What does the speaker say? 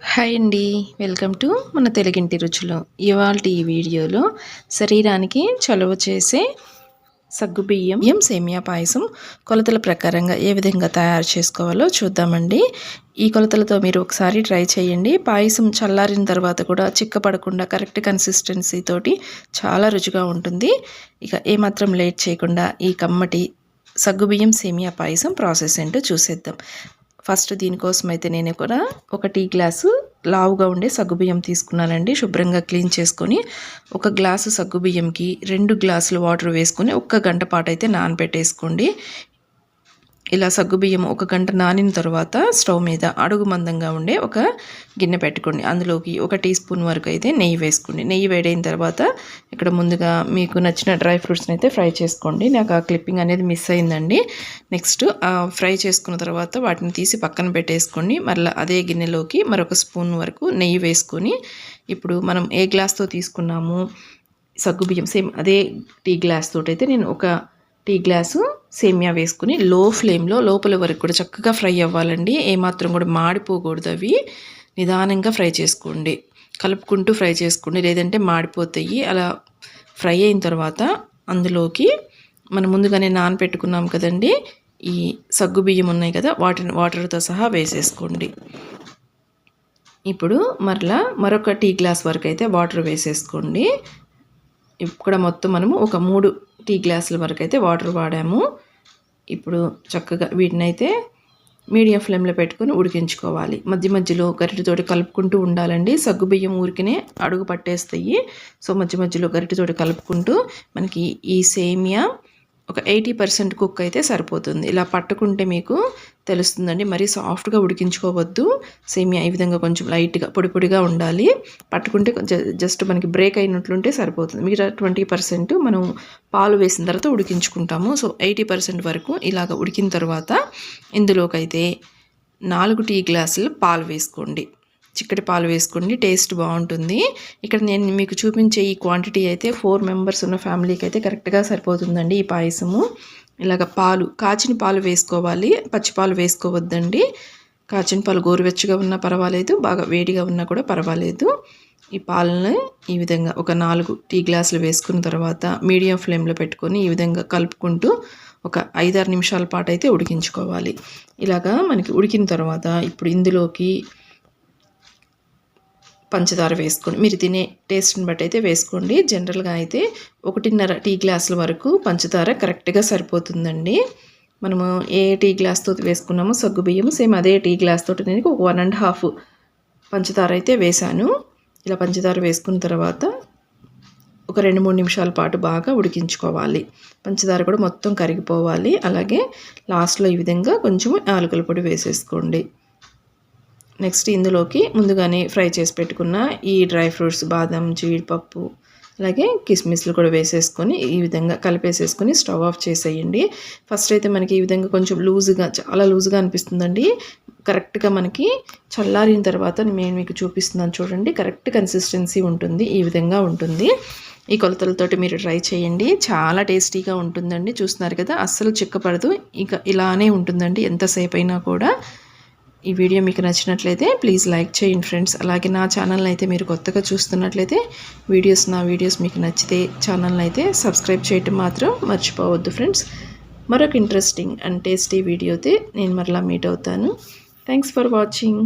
Hi అండి. Welcome to మన తెలుగింటి రుచులు. ఇవాళ ఈ వీడియోలో శరీరానికి చలువ చేసే సగ్గుబియ్యం బియ్యం సేమియా పాయసం కొలతల ప్రకారంగా ఏ విధంగా తయారు చేసుకోవాలో చూద్దామండి. ఈ కొలతలతో మీరు ఒకసారి ట్రై చేయండి. పాయసం చల్లారిన తర్వాత కూడా చిక్కపడకుండా కరెక్ట్ కన్సిస్టెన్సీ తోటి చాలా రుచిగా ఉంటుంది. ఇక ఏమాత్రం లేట్ చేయకుండా ఈ కమ్మటి సగ్గుబియ్యం సేమియా పాయసం ప్రాసెస్ ఏంటో చూసేద్దాం. ఫస్ట్ దీనికోసం అయితే నేను కూడా ఒక టీ గ్లాసు లావుగా ఉండే సగ్గుబియ్యం తీసుకున్నానండి. శుభ్రంగా క్లీన్ చేసుకొని ఒక గ్లాసు సగ్గుబియ్యంకి రెండు గ్లాసులు వాటర్ వేసుకొని ఒక్క గంట పాటు అయితే నానబెట్టేసుకోండి. ఇలా సగ్గుబియ్యం ఒక గంట నానిన తర్వాత స్టవ్ మీద అడుగు మందంగా ఉండే ఒక గిన్నె పెట్టుకోండి. అందులోకి ఒక టీ స్పూన్ వరకు అయితే నెయ్యి వేసుకోండి. నెయ్యి వేడైన తర్వాత ఇక్కడ ముందుగా మీకు నచ్చిన డ్రై ఫ్రూట్స్ని అయితే ఫ్రై చేసుకోండి. నాకు ఆ క్లిప్పింగ్ అనేది మిస్ అయిందండి. నెక్స్ట్ ఫ్రై చేసుకున్న తర్వాత వాటిని తీసి పక్కన పెట్టేసుకోండి. మళ్ళీ అదే గిన్నెలోకి మరొక స్పూన్ వరకు నెయ్యి వేసుకొని ఇప్పుడు మనం ఏ గ్లాస్తో తీసుకున్నాము? సగ్గుబియ్యం సేమ్ అదే టీ గ్లాస్ తోటైతే అయితే నేను ఒక టీ గ్లాసు సేమియా వేసుకుని లో ఫ్లేమ్లో లోపల వరకు కూడా చక్కగా ఫ్రై అవ్వాలండి. ఏమాత్రం కూడా మాడిపోకూడదు అవి. నిదానంగా ఫ్రై చేసుకోండి. కలుపుకుంటూ ఫ్రై చేసుకోండి. లేదంటే మాడిపోతాయి. అలా ఫ్రై అయిన తర్వాత అందులోకి మనం ముందుగానే నానపెట్టుకున్నాం కదండి. ఈ సగ్గు బియ్యం ఉన్నాయి కదా వాటిని వాటర్తో సహా వేసేసుకోండి. ఇప్పుడు మరలా మరొక టీ గ్లాస్ వరకు అయితే వాటర్ వేసేసుకోండి. ఇక్కడ మొత్తం మనము ఒక మూడు టీ గ్లాసుల వరకు అయితే వాటర్ వాడాము. ఇప్పుడు చక్కగా వీటినైతే మీడియం ఫ్లేమ్లో పెట్టుకొని ఉడికించుకోవాలి. మధ్య మధ్యలో గరిటెతోటి కలుపుకుంటూ ఉండాలండి. సగ్గుబియ్యం ఊరికినే అడుగు పట్టేస్తాయి. సో మధ్య మధ్యలో గరిటెతోటి కలుపుకుంటూ మనకి ఈ సేమియా ఒక ఎయిటీ పర్సెంట్ కుక్ అయితే సరిపోతుంది. ఇలా పట్టుకుంటే మీకు తెలుస్తుందండి. మరీ సాఫ్ట్గా ఉడికించుకోవద్దు. సేమియా ఈ విధంగా కొంచెం లైట్గా పొడి పొడిగా ఉండాలి. పట్టుకుంటే జస్ట్ మనకి బ్రేక్ అయినట్లుంటే సరిపోతుంది. మిగతా ట్వంటీ పర్సెంట్ మనం పాలు వేసిన తర్వాత ఉడికించుకుంటాము. సో ఎయిటీ పర్సెంట్ వరకు ఇలాగ ఉడికిన తర్వాత ఇందులోకైతే నాలుగు టీ గ్లాసులు పాలు వేసుకోండి. చిక్కటి పాలు వేసుకోండి టేస్ట్ బాగుంటుంది. ఇక్కడ నేను మీకు చూపించే ఈ క్వాంటిటీ అయితే ఫోర్ మెంబర్స్ ఉన్న ఫ్యామిలీకి అయితే కరెక్ట్గా సరిపోతుందండి ఈ పాయసము. ఇలాగ పాలు కాచిన పాలు వేసుకోవాలి పచ్చిపాలు వేసుకోవద్దండి. కాచిన పాలు గోరువెచ్చగా ఉన్నా పర్వాలేదు బాగా వేడిగా ఉన్నా కూడా పర్వాలేదు. ఈ పాలను ఈ విధంగా ఒక నాలుగు టీ గ్లాసులు వేసుకున్న తర్వాత మీడియం ఫ్లేమ్లో పెట్టుకొని ఈ విధంగా కలుపుకుంటూ ఒక ఐదారు నిమిషాల పాటు అయితే ఉడికించుకోవాలి. ఇలాగా మనకి ఉడికిన తర్వాత ఇప్పుడు ఇందులోకి పంచదార వేసుకోండి. మీరు తినే టేస్ట్ని బట్టి అయితే వేసుకోండి. జనరల్గా అయితే ఒకటిన్నర టీ గ్లాసుల వరకు పంచదార కరెక్ట్గా సరిపోతుందండి. మనము ఏ టీ గ్లాస్తో వేసుకున్నామో సగ్గు బియ్యము సేమ్ అదే టీ గ్లాస్ తోటి నేను ఒక వన్ అండ్ హాఫ్ పంచదార అయితే వేశాను. ఇలా పంచదార వేసుకున్న తర్వాత ఒక రెండు మూడు నిమిషాల పాటు బాగా ఉడికించుకోవాలి. పంచదార కూడా మొత్తం కరిగిపోవాలి. అలాగే లాస్ట్లో ఈ విధంగా కొంచెం యాలకుల పొడి వేసేసుకోండి. నెక్స్ట్ ఇందులోకి ముందుగానే ఫ్రై చేసి పెట్టుకున్న ఈ డ్రై ఫ్రూట్స్ బాదం జీడిపప్పు అలాగే కిస్మిస్లు కూడా వేసేసుకొని ఈ విధంగా కలిపేసేసుకొని స్టవ్ ఆఫ్ చేసేయండి. ఫస్ట్ అయితే మనకి ఈ విధంగా కొంచెం లూజ్గా చాలా లూజ్గా అనిపిస్తుందండి. కరెక్ట్గా మనకి చల్లారిన తర్వాత నేను మీకు చూపిస్తున్నాను చూడండి. కరెక్ట్ కన్సిస్టెన్సీ ఉంటుంది ఈ విధంగా ఉంటుంది. ఈ కొలతలతోటి మీరు ట్రై చేయండి. చాలా టేస్టీగా ఉంటుందండి. చూస్తున్నారు కదా అస్సలు చిక్కపడదు. ఇక ఇలానే ఉంటుందండి ఎంతసేపు అయినా కూడా. ఈ వీడియో మీకు నచ్చినట్లయితే ప్లీజ్ లైక్ చేయండి ఫ్రెండ్స్. అలాగే నా ఛానల్ని అయితే మీరు కొత్తగా చూస్తున్నట్లయితే వీడియోస్ నా వీడియోస్ మీకు నచ్చితే ఛానల్ని అయితే సబ్స్క్రైబ్ చేయటం మాత్రం మర్చిపోవద్దు ఫ్రెండ్స్. మరొక ఇంట్రెస్టింగ్ అండ్ టేస్టీ వీడియోతో నేను మరలా మీట్ అవుతాను. Thanks for watching